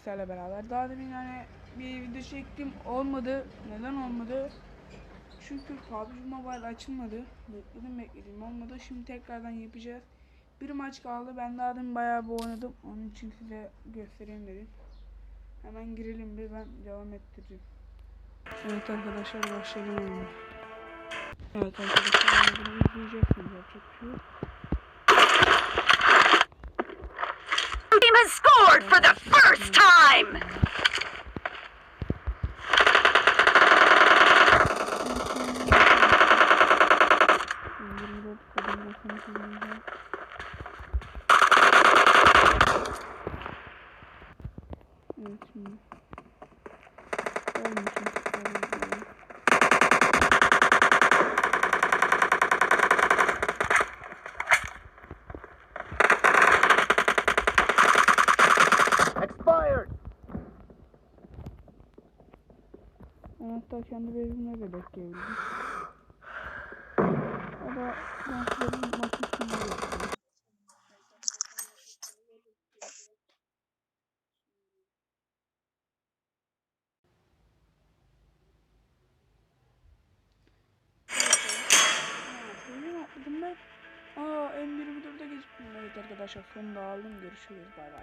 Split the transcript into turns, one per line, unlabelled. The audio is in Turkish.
sizlerle beraber. Daha demin yani bir video çektim olmadı. Neden olmadı? Çünkü PUBG Mobile açılmadı. Bekledim bekledim olmadı. Şimdi tekrardan yapacağız. Bir maç kaldı. Ben daha demin bayağı bir oynadım. Onun için size göstereyim dedim. Hemen girelim bir ben devam ettireceğim. Evet arkadaşlar başlayalım. Evet arkadaşlar bunu izleyeceksiniz yapacak bir şey.
Team has scored for the first time!
İndirimde Hatta kendi bezimle de bekleyebilirim. O da ben size bir maç üstünde göstereyim. Söyleyeyim atladım ben. Aa M24'e geçip Evet arkadaşlar sonunda aldım. Görüşürüz. Bay bay.